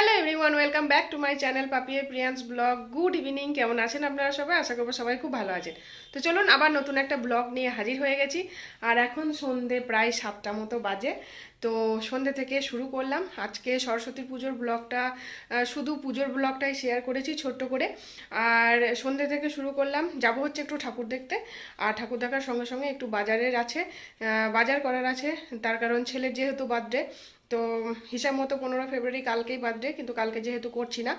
final everyone welcome back to my channel Papiye Priyans vlog good evening কেমন আছেন আপনারা সবাই? আশা করব সবাই খুব ভালো আছেন। তো চলুন, আবার নতুন একটা ব্লগ নিয়ে হাজির হয়ে গেছি। আর এখন সন্ধে প্রায় সাতটা মতো বাজে। তো সন্ধে থেকে শুরু করলাম। আজকে সরস্বতী পুজোর ব্লগটা শুধু পুজোর ব্লগটাই শেয়ার করেছি, ছোট্ট করে। আর সন্ধে থেকে শুরু করলাম। যাব হচ্ছে একটু ঠাকুর দেখতে। আর ঠাকুর দেখার সঙ্গে সঙ্গে একটু বাজারের আছে বাজার করার আছে। তার কারণ ছেলের যেহেতু বার্থডে তো হিসাব মতো পনেরো ফেব্রুয়ারি কালকেই বার্থডে কিন্তু কালকে যেহেতু করছি না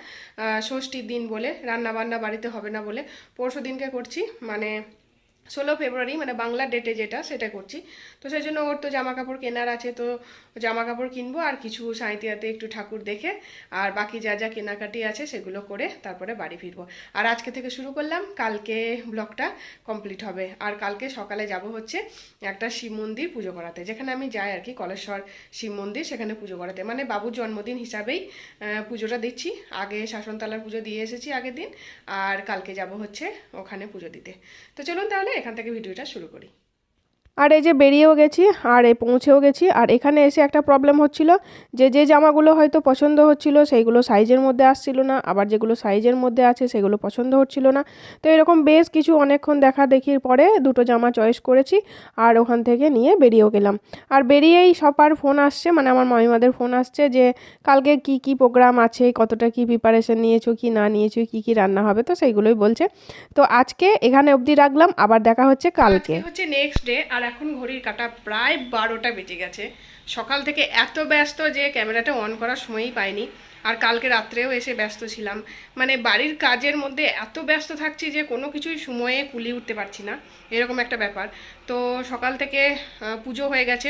ষষ্ঠীর দিন বলে রান্না বান্না বাড়িতে হবে না বলে পরশু দিনকে করছি মানে ষোলো ফেব্রুয়ারি মানে বাংলা ডেটে যেটা, সেটা করছি। তো সেই জন্য ওর তো জামা কাপড় কেনার আছে, তো জামা কাপড় কিনবো আর কিছু সাঁইতিয়াতে একটু ঠাকুর দেখে, আর বাকি যা যা কেনাকাটি আছে সেগুলো করে তারপরে বাড়ি ফিরবো। আর আজকে থেকে শুরু করলাম, কালকে ব্লগটা কমপ্লিট হবে। আর কালকে সকালে যাব হচ্ছে একটা শিব মন্দির পুজো করাতে, যেখানে আমি যাই আর কি, কলেশ্বর শিব মন্দির, সেখানে পুজো করাতে। মানে বাবুর জন্মদিন হিসাবেই পুজোটা দিচ্ছি। আগে শাসনতলার পুজো দিয়ে এসেছি আগের দিন, আর কালকে যাব হচ্ছে ওখানে পুজো দিতে। তো চলুন তাহলে এখান থেকে ভিডিওটা শুরু করি। আর এই যে বেরিয়েও গেছি, আর এ পৌঁছেও গেছি, আর এখানে এসে একটা প্রবলেম হচ্ছিল যে যে জামাগুলো হয়তো পছন্দ হচ্ছিল সেইগুলো সাইজের মধ্যে আসছিল না, আবার যেগুলো সাইজের মধ্যে আছে সেগুলো পছন্দ হচ্ছিল না। তো এরকম বেশ কিছু অনেকক্ষণ দেখা দেখির পরে দুটো জামা চয়েস করেছি, আর ওখান থেকে নিয়ে বেরিয়েও গেলাম। আর বেরিয়েই সবার ফোন আসছে মানে আমার মামিমাদের ফোন আসছে যে, কালকে কি কি প্রোগ্রাম আছে, কতটা কি প্রিপারেশন নিয়েছো, কি না নিয়েছো, কি কি রান্না হবে? তো সেইগুলোই বলছে। তো আজকে এখানে অবধি রাখলাম, আবার দেখা হচ্ছে কালকে। হচ্ছে নেক্সট ডে আর এখন ঘড়ির কাটা প্রায় বারোটা বেজে গেছে। সকাল থেকে এত ব্যস্ত যে ক্যামেরাটা অন করার সময়ই পাইনি। আর কালকে রাত্রেও এসে ব্যস্ত ছিলাম। মানে বাড়ির কাজের মধ্যে এত ব্যস্ত থাকছি যে কোনো কিছুই সময়ে কুলি উঠতে পারছি না। এরকম একটা ব্যাপার। তো সকাল থেকে পুজো হয়ে গেছে।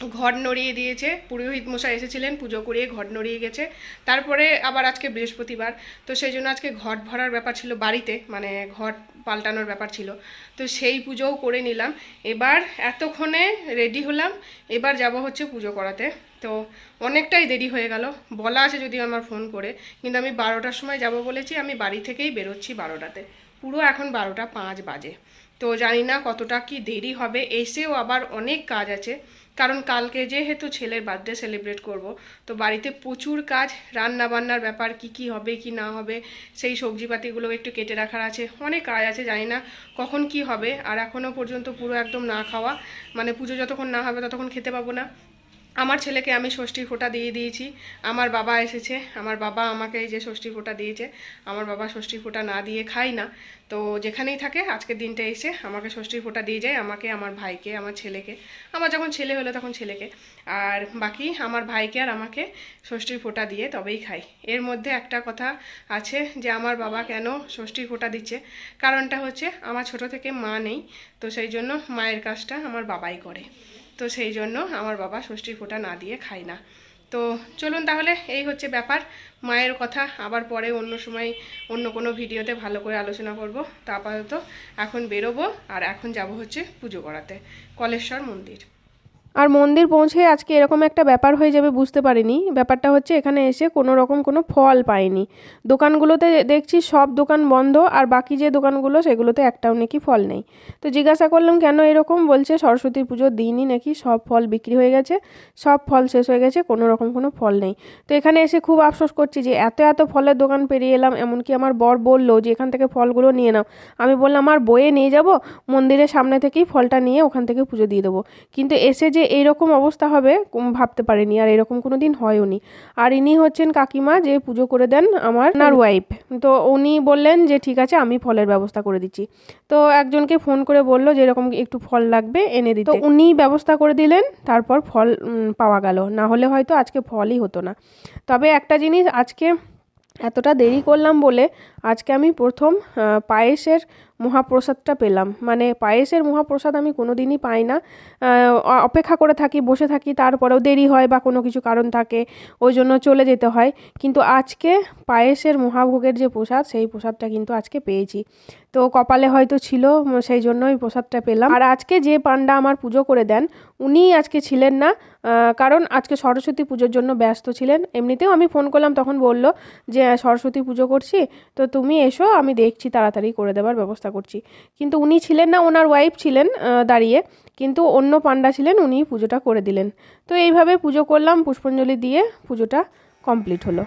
ঘর নড়িয়ে দিয়েছে। পুরোহিত মশাই এসেছিলেন, পুজো করিয়ে ঘর নড়িয়ে গেছে। তারপরে আবার আজকে বৃহস্পতিবার। তো সেই জন্য আজকে ঘট ভরার ব্যাপার ছিল বাড়িতে মানে ঘট পাল্টানোর ব্যাপার ছিল। তো সেই পুজোও করে নিলাম। এবার এতক্ষণে রেডি হলাম। এবার যাব হচ্ছে পুজো করাতে। তো অনেকটাই দেরি হয়ে গেল। বলা আছে যদি আমার ফোন করে। কিন্তু আমি বারোটার সময় যাব বলেছি। আমি বাড়ি থেকেই বেরোচ্ছি বারোটাতে। পুরো এখন বারোটা পাঁচ বাজে। তো জানি না কতটা কি দেরি হবে। এসেও আবার অনেক কাজ আছে। কারণ কালকে যেহেতু ছেলের বার্থডে সেলিব্রেট করব, তো বাড়িতে প্রচুর কাজ রান্না বান্নার ব্যাপার কি কি হবে, কি না হবে, সেই সবজিপাতিগুলো একটু কেটে রাখার আছে, অনেক কাজ আছে, জানি না কখন কি হবে, আর এখনও পর্যন্ত পুরো একদম না খাওয়া মানে পুজো যতক্ষণ না হবে ততক্ষণ খেতে পাবো না। আমার ছেলেকে আমি ষষ্ঠী ফোঁটা দিয়ে দিয়েছি। আমার বাবা এসেছে। আমার বাবা আমাকে এই যে ষষ্ঠী ফোঁটা দিয়েছে। আমার বাবা ষষ্ঠী ফোঁটা না দিয়ে খাই না। তো যেখানেই থাকে আজকের দিনটা এসে আমাকে ষষ্ঠী ফোঁটা দিয়ে যায়, আমাকে, আমার ভাইকে, আমার ছেলেকে। আমার যখন ছেলে হলো তখন ছেলেকে। আর বাকি আমার ভাইকে আর আমাকে ষষ্ঠীর ফোঁটা দিয়ে তবেই খাই। এর মধ্যে একটা কথা আছে যে, আমার বাবা কেন ষষ্ঠীর ফোঁটা দিচ্ছে? কারণটা হচ্ছে, আমার ছোট থেকে মা নেই। তো সেই জন্য মায়ের কাজটা আমার বাবাই করে। তো সেই জন্য আমার বাবা ষষ্ঠীর ফোঁটা না দিয়ে খায় না। তো চলুন তাহলে, এই হচ্ছে ব্যাপার। মায়ের কথা আবার পরে অন্য সময় অন্য কোনো ভিডিওতে ভালো করে আলোচনা করব। তা আপাতত এখন বেরোবো আর এখন যাব হচ্ছে পুজো করাতে। কলেশ্বর মন্দির। আর মন্দির পৌঁছে আজকে এরকম একটা ব্যাপার হয়ে যাবে, বুঝতে পারিনি। ব্যাপারটা হচ্ছে এখানে এসে কোনো রকম কোনো ফল পাইনি। দোকানগুলোতে দেখছি সব দোকান বন্ধ আর বাকি যে দোকানগুলো, সেগুলোতে একটাও নাকি ফল নেই। তো জিজ্ঞাসা করলাম, কেন এরকম? বলছে, সরস্বতী পুজোর দিনই নাকি সব ফল বিক্রি হয়ে গেছে। সব ফল শেষ হয়ে গেছে, কোনো রকম কোনো ফল নেই। তো এখানে এসে খুব আফসোস করছি যে এত এত ফলের দোকান পেরিয়ে এলাম, এমনকি আমার বর বলল যে, এখান থেকে ফলগুলো নিয়ে নাও। আমি বললাম, আমার বয়ে নিয়ে যাব, মন্দিরের সামনে থেকেই ফলটা নিয়ে ওখান থেকে পুজো দিয়ে দেবো। কিন্তু এসে যে এইরকম অবস্থা হবে ভাবতে পারিনি আর এরকম কোনো দিন হয়ওনি আর ইনি হচ্ছেন কাকিমা যে পুজো করে দেন আমার নার ওয়াইফ তো উনি বললেন যে, ঠিক আছে, আমি ফলের ব্যবস্থা করে দিচ্ছি। তো একজনকে ফোন করে বলল যে, এরকম একটু ফল লাগবে, এনে দিতে। উনি ব্যবস্থা করে দিলেন, তারপর ফল পাওয়া গেল। না হলে হয়তো আজকে ফলই হতো না। তবে একটা জিনিস আজকে এতটা দেরি করলাম বলে, আজকে আমি প্রথম পায়েসের মহাপ্রসাদটা পেলাম। মানে পায়েসের মহাপ্রসাদ আমি কোনো দিনই পাই না। অপেক্ষা করে থাকি, বসে থাকি, তারপরেও দেরি হয় বা কোনো কিছু কারণ থাকে, ওই জন্য চলে যেতে হয়। কিন্তু আজকে পায়েসের মহাভোগের যে প্রসাদ, সেই প্রসাদটা কিন্তু আজকে পেয়েছি। তো কপালে হয়তো ছিল, সেই জন্যই প্রসাদটা পেলাম। আর আজকে যে পান্ডা আমার পুজো করে দেন উনি আজকে ছিলেন না। কারণ আজকে সরস্বতী পুজোর জন্য ব্যস্ত ছিলেন। এমনিতেও আমি ফোন করলাম, তখন বলল যে সরস্বতী পুজো করছি, তো তুমি এসো, আমি দেখছি, তাড়াতাড়ি করে দেওয়ার ব্যবস্থা করছি। কিন্তু উনি ছিলেন না, ওনার ওয়াইফ ছিলেন দাঁড়িয়ে, কিন্তু অন্য পান্ডা ছিলেন, উনি পুজোটা করে দিলেন। তো এইভাবে পুজো করলাম, পুষ্পাঞ্জলি দিয়ে পুজোটা কমপ্লিট হলো।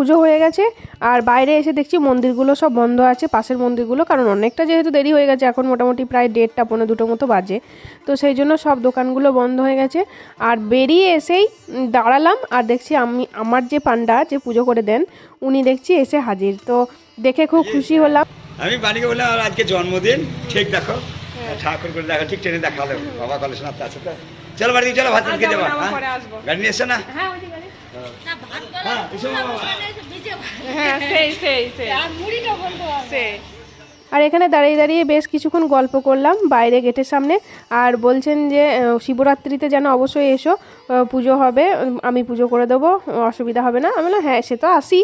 পুজো হয়ে গেছে। আর বাইরে এসে দেখছি মন্দিরগুলো সব বন্ধ আছে পাশের মন্দিরগুলো কারণ অনেকটা যেহেতু দেরি হয়ে গেছে এখন মোটামুটি প্রায় দেড়টা পনেরো দুটো মতো বাজে। তো সেই জন্য সব দোকানগুলো বন্ধ হয়ে গেছে। আর বেরিয়ে এসেই দাঁড়ালাম আর দেখছি আমি আমার যে পান্ডা যে পুজো করে দেন উনি দেখছি এসে হাজির। তো দেখে খুব খুশি হলাম। আমি বাণীকে বললাম আজকে জন্মদিন ঠিক দেখো। ঠাকুর করে দেখো ঠিক ট্রেনে দেখাল। বাবা কলেজ না আছে তো। চলো বাড়ি চলো ভাত যাব হ্যাঁ? গাড়ি নিয়ে এসছো না। হ্যাঁ সেই সেই গাড়ি। হ্যাঁ সেই সেই সেই। সেই। আর এখানে দাঁড়িয়ে দাঁড়িয়ে বেশ কিছুক্ষণ গল্প করলাম বাইরে গেটের সামনে। আর বলছেন যে শিবরাত্রিতে যেন অবশ্যই এসো পুজো হবে আমি পুজো করে দেবো, অসুবিধা হবে না। আমি বললাম হ্যাঁ সে তো আসি।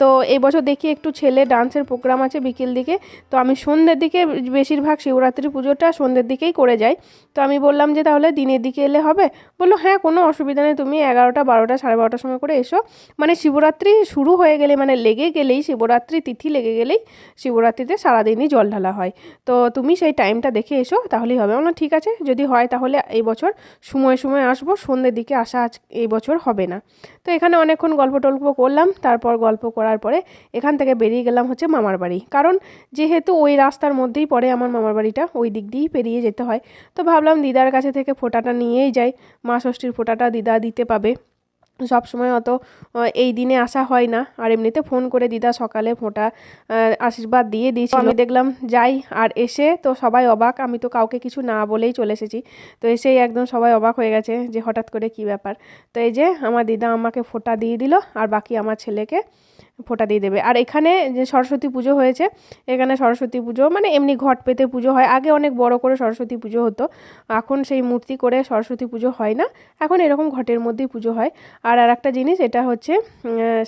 তো এবছর দেখি একটু ছেলে ডান্সের প্রোগ্রাম আছে বিকেল দিকে। তো আমি সন্ধ্যের দিকে বেশিরভাগ শিবরাত্রি পুজোটা সন্ধ্যের দিকেই করে যাই। তো আমি বললাম যে, তাহলে দিনের দিকে এলে হবে? বলল হ্যাঁ কোনো অসুবিধা নেই, তুমি এগারোটা, বারোটা, সাড়ে বারোটার সময় করে এসো। মানে শিবরাত্রি শুরু হয়ে গেলে মানে লেগে গেলেই, শিবরাত্রি তিথি লেগে গেলেই, শিবরাত্রিতে সারাদিনই জল ঢালা হয়। তো তুমি সেই টাইমটা দেখে এসো, তাহলেই হবে। আমরা ঠিক আছে, যদি হয় তাহলে এই বছর সময় সময় আসব, সন্ধ্যের দিকে আসা আজ, এই বছর হবে না। তো এখানে অনেকক্ষণ গল্প টল্প করলাম, তারপর গল্প করার পরে এখান থেকে বেরিয়ে গেলাম হচ্ছে মামার বাড়ি। কারণ যেহেতু ওই রাস্তার মধ্যেই পড়ে আমার মামার বাড়িটা, ওই দিক দিয়েই পেরিয়ে যেতে হয়। তো ভাবলাম দিদার কাছে থেকে ফোঁটাটা নিয়েই যাই। মা ষষ্ঠীর ফোঁটাটা দিদা দিতে পাবে। সব সময় অত এই দিনে আসা হয় না। আর এমনিতে ফোন করে দিদা সকালে ফোঁটা আশীর্বাদ দিয়ে দিয়েছিল। আমি দেখলাম, যাই, আর এসে তো সবাই অবাক। আমি তো কাউকে কিছু না বলেই চলে এসেছি। তো এসেই একদম সবাই অবাক হয়ে গেছে যে হঠাৎ করে কি ব্যাপার। তো এই যে, আমার দিদা আমাকে ফোঁটা দিয়ে দিল, আর বাকি আমার ছেলেকে ফোঁটা দিয়ে দেবে। আর এখানে যে সরস্বতী পুজো হয়েছে এখানে সরস্বতী পুজো মানে এমনি ঘট পেতে পুজো হয়। আগে অনেক বড় করে সরস্বতী পুজো হতো এখন সেই মূর্তি করে সরস্বতী পুজো হয় না। এখন এরকম ঘটের মধ্যেই পুজো হয়। আর আর একটা জিনিস এটা হচ্ছে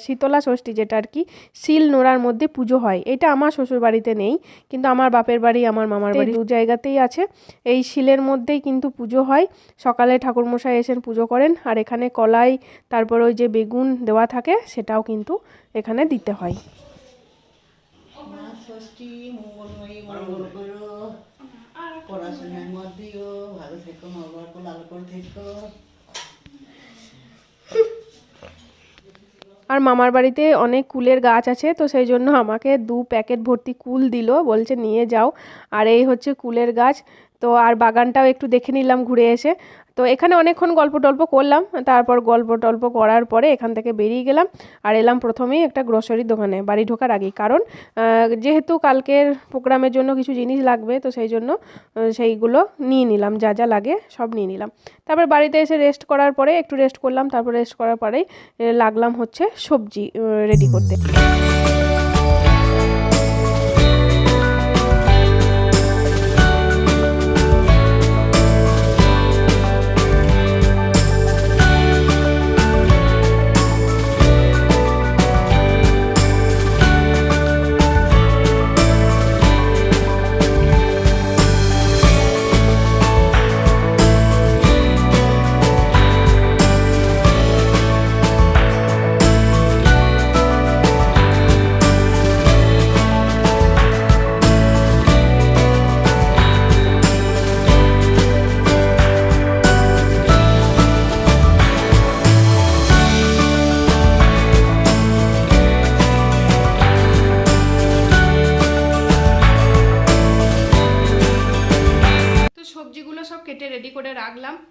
শীতলা ষষ্ঠী যেটা আর কি শিল নোড়ার মধ্যে পুজো হয়। এটা আমার শ্বশুর বাড়িতে নেই কিন্তু আমার বাপের বাড়ি আমার মামার বাড়ি দু জায়গাতেই আছে। এই শিলের মধ্যেই কিন্তু পুজো হয়। সকালে ঠাকুরমশাই এসেন পুজো করেন। আর এখানে কলাই তারপর ওই যে বেগুন দেওয়া থাকে সেটাও কিন্তু এখানে দিতে হয়। মা ষষ্ঠী মঙ্গলময়ী মঙ্গল করো। পড়াশোনার মত দিও ভালো থেকো মা বাবাকে লাল করে থেকো। আর মামার বাড়িতে অনেক কুলের গাছ আছে তো সেই জন্য আমাকে দু প্যাকেট ভর্তি কুল দিল বলছে নিয়ে যাও। আর এই হচ্ছে কুলের গাছ। তো আর বাগানটাও একটু দেখে নিলাম ঘুরে এসে। তো এখানে অনেকক্ষণ গল্প টল্প করলাম, তারপর গল্প টল্প করার পরে এখান থেকে বেরিয়ে গেলাম আর এলাম প্রথমেই একটা গ্রোসারির দোকানে, বাড়ি ঢোকার আগেই। কারণ যেহেতু কালকের প্রোগ্রামের জন্য কিছু জিনিস লাগবে, তো সেই জন্য সেইগুলো নিয়ে নিলাম, যা যা লাগে সব নিয়ে নিলাম। তারপর বাড়িতে এসে রেস্ট করার পরে একটু রেস্ট করলাম, তারপর রেস্ট করার পরেই লাগলাম হচ্ছে সবজি রেডি করতে।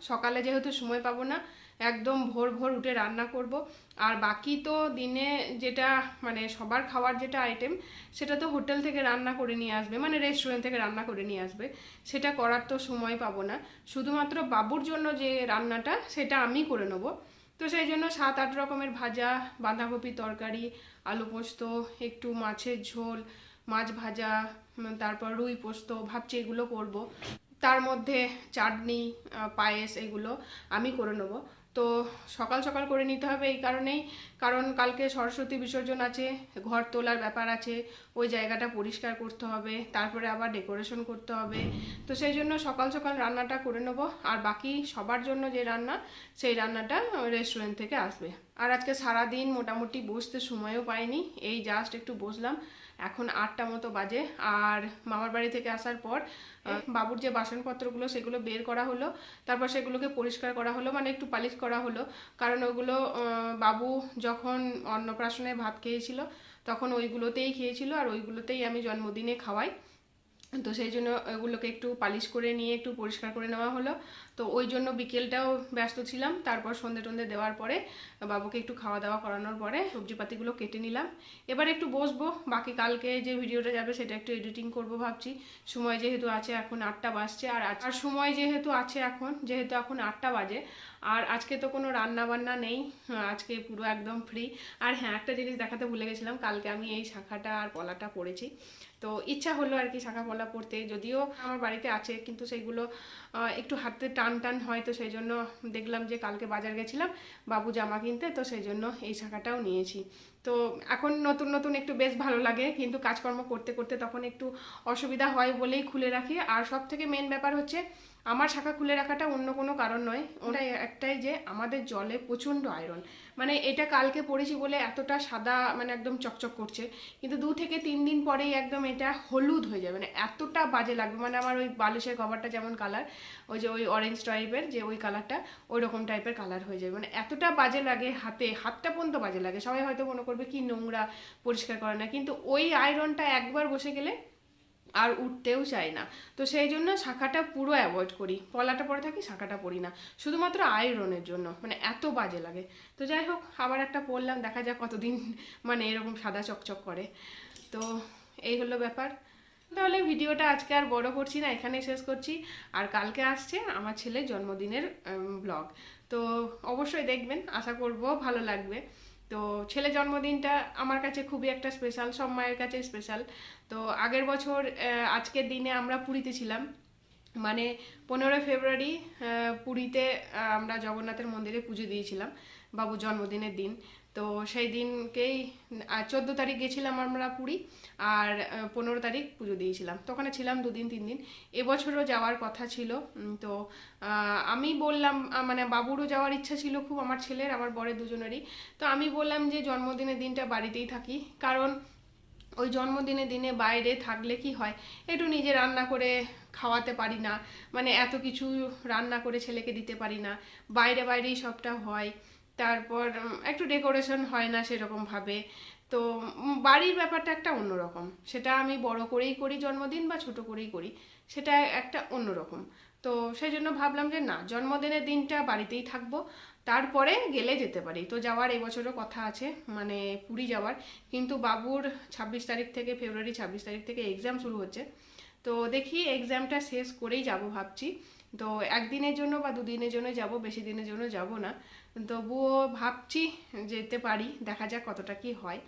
সকালে যেহেতু সময় পাবো না, একদম ভোর ভোর উঠে রান্না করব। আর বাকি তো দিনে যেটা মানে সবার খাওয়ার যেটা আইটেম সেটা তো হোটেল থেকে রান্না করে নিয়ে আসবে মানে রেস্টুরেন্ট থেকে রান্না করে নিয়ে আসবে। সেটা করার তো সময় পাবো না। শুধুমাত্র বাবুর জন্য যে রান্নাটা, সেটা আমি করে নেব। তো সেই জন্য সাত আট রকমের ভাজা, বাঁধাকপি তরকারি, আলু পোস্ত, একটু মাছের ঝোল, মাছ ভাজা তারপর রুই পোস্ত, ভাবছি এগুলো করব। তার মধ্যে চাটনি পায়েস এগুলো আমি করে নেব। তো সকাল সকাল করে নিতে হবে এই কারণেই। কারণ কালকে সরস্বতী বিসর্জন আছে, ঘর তোলার ব্যাপার আছে, ওই জায়গাটা পরিষ্কার করতে হবে, তারপরে আবার ডেকোরেশন করতে হবে। তো সেই জন্য সকাল সকাল রান্নাটা করে নেব। আর বাকি সবার জন্য যে রান্না, সেই রান্নাটা রেস্টুরেন্ট থেকে আসবে। আর আজকে সারাদিন মোটামুটি বসতে সময়ও পাইনি, এই জাস্ট একটু বসলাম। এখন আটটা মতো বাজে। আর মামার বাড়ি থেকে আসার পর বাবুর যে বাসনপত্রগুলো সেগুলো বের করা হলো, তারপর সেগুলোকে পরিষ্কার করা হলো মানে একটু পালিশ করা হলো। কারণ ওগুলো বাবু যখন অন্নপ্রাশনে ভাত খেয়েছিল, তখন ওইগুলোতেই খেয়েছিল, আর ওইগুলোতেই আমি জন্মদিনে খাওয়াই। তো সেই জন্য ওগুলোকে একটু পালিশ করে নিয়ে একটু পরিষ্কার করে নেওয়া হলো। তো ওই জন্য বিকেলটাও ব্যস্ত ছিলাম। তারপর সন্ধে টন্ধে দেওয়ার পরে বাবুকে একটু খাওয়া দাওয়া করানোর পরে সবজিপাতিগুলো কেটে নিলাম। এবার একটু বসবো। বাকি কালকে যে ভিডিওটা যাবে সেটা একটু এডিটিং করব ভাবছি। সময় যেহেতু আছে এখন আটটা বাজছে আর আর সময় যেহেতু আছে এখন, যেহেতু এখন আটটা বাজে, আর আজকে তো কোনো রান্না বান্না নেই। আজকে পুরো একদম ফ্রি আর হ্যাঁ একটা জিনিস দেখাতে ভুলে গেছিলাম। কালকে আমি এই শাখাটা আর পলাটা পরেছি তো ইচ্ছা হলো আর কি শাখা পলা পড়তে। যদিও আমার বাড়িতে আছে, কিন্তু সেইগুলো একটু হাতে টান টান হয়, তো সেই জন্য দেখলাম যে কালকে বাজার গেছিলাম, বাবু জামা কিনতে, তো সেই জন্য এই শাখাটাও নিয়েছি। তো এখন নতুন নতুন একটু বেশ ভালো লাগে, কিন্তু কাজকর্ম করতে করতে তখন একটু অসুবিধা হয় বলেই খুলে রাখি। আর সব থেকে মেন ব্যাপার হচ্ছে আমার শাখা খুলে রাখাটা অন্য কোনো কারণ নয়। ওটাই একটাই যে আমাদের জলে প্রচণ্ড আয়রন মানে এটা কালকে পড়েছি বলে এতটা সাদা মানে একদম চকচক করছে। কিন্তু দু থেকে তিন দিন পরেই একদম এটা হলুদ হয়ে যাবে। মানে এতটা বাজে লাগবে। মানে আমার ওই বালিশের কভারটা যেমন কালার ওই যে ওই অরেঞ্জ টাইপের যে ওই কালারটা ওই রকম টাইপের কালার হয়ে যাবে। মানে এতটা বাজে লাগে হাতে, হাতটা পর্যন্ত বাজে লাগে। সবাই হয়তো মনে করবে, কি নোংরা, পরিষ্কার করে না। কিন্তু ওই আয়রনটা একবার বসে গেলে আর উঠতেও চাই না। তো সেই জন্য শাখাটা পুরো অ্যাভয়েড করি। পলাটা পরে থাকি, শাখাটা পরি না। শুধুমাত্র আয়রনের জন্য। মানে এত বাজে লাগে। তো যাই হোক, আবার একটা পরলাম, দেখা যাক কতদিন মানে এরকম সাদা চকচক করে। তো এই হলো ব্যাপার। তাহলে ভিডিওটা আজকে আর বড় করছি না, এখানেই শেষ করছি। আর কালকে আসছে আমার ছেলের জন্মদিনের ব্লগ তো অবশ্যই দেখবেন, আশা করব ভালো লাগবে। তো ছেলে জন্মদিনটা আমার কাছে খুবই একটা স্পেশাল সব মায়ের কাছে স্পেশাল তো আগের বছর আজকের দিনে আমরা পুরীতে ছিলাম। মানে পনেরোই ফেব্রুয়ারি পুরীতে আমরা জগন্নাথের মন্দিরে পুজো দিয়েছিলাম বাবু জন্মদিনের দিন। তো সেই দিনকেই চোদ্দ তারিখ গেছিলাম আমরা পুরী, আর পনেরো তারিখ পুজো দিয়েছিলাম। তো ওখানে ছিলাম দুদিন, তিন দিন। এবছরও যাওয়ার কথা ছিল তো আমি বললাম মানে বাবুরও যাওয়ার ইচ্ছা ছিল খুব, আমার ছেলের, আমার বরের দুজনেরই। তো আমি বললাম যে জন্মদিনের দিনটা বাড়িতেই থাকি, কারণ ওই জন্মদিনে দিনে বাইরে থাকলে কি হয়, একটু নিজে রান্না করে খাওয়াতে পারি না মানে এত কিছু রান্না করে ছেলেকে দিতে পারি না, বাইরে, বাইরেই সবটা হয়। তারপর একটু ডেকোরেশন হয় না সেরকম ভাবে। তো বাড়ির ব্যাপারটা একটা অন্যরকম। সেটা আমি বড় করেই করি, জন্মদিন বা ছোট করেই করি, সেটা একটা অন্যরকম। তো সেই জন্য ভাবলাম যে, না, জন্মদিনের দিনটা বাড়িতেই থাকব। তারপরে গেলে যেতে পারি। তো যাওয়ার এবছরও কথা আছে মানে পুরী যাওয়ার। কিন্তু বাবুর ছাব্বিশ তারিখ থেকে, ফেব্রুয়ারি ছাব্বিশ তারিখ থেকে এক্সাম শুরু হচ্ছে। তো দেখি এক্সামটা শেষ করেই যাব ভাবছি। তো একদিনের জন্য বা দুদিনের জন্য যাব, বেশি দিনের জন্য যাব না। তবুও ভাবছি যেতে পারি, দেখা যাক কতটা কি হয়।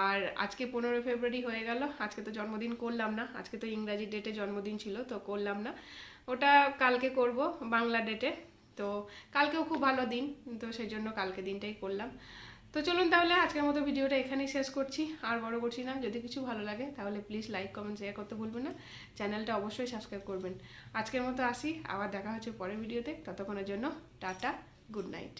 আর আজকে পনেরোই ফেব্রুয়ারি হয়ে গেল, আজকে তো জন্মদিন করলাম না, আজকে তো ইংরাজি ডেটে জন্মদিন ছিল, তো করলাম না। ওটা কালকে করব, বাংলা ডেটে তো কালকেও খুব ভালো দিন, তো সেই জন্য কালকে দিনটাই করলাম। তো চলুন তাহলে আজকের মতো ভিডিওটা এখানেই শেষ করছি, আর বড় করছি না। যদি কিছু ভালো লাগে, তাহলে প্লিজ লাইক কমেন্ট শেয়ার করতে ভুলবেন না। চ্যানেলটা অবশ্যই সাবস্ক্রাইব করবেন। আজকের মতো আসি, আবার দেখা হচ্ছে পরের ভিডিওতে। ততক্ষণের জন্য টাটা গুড নাইট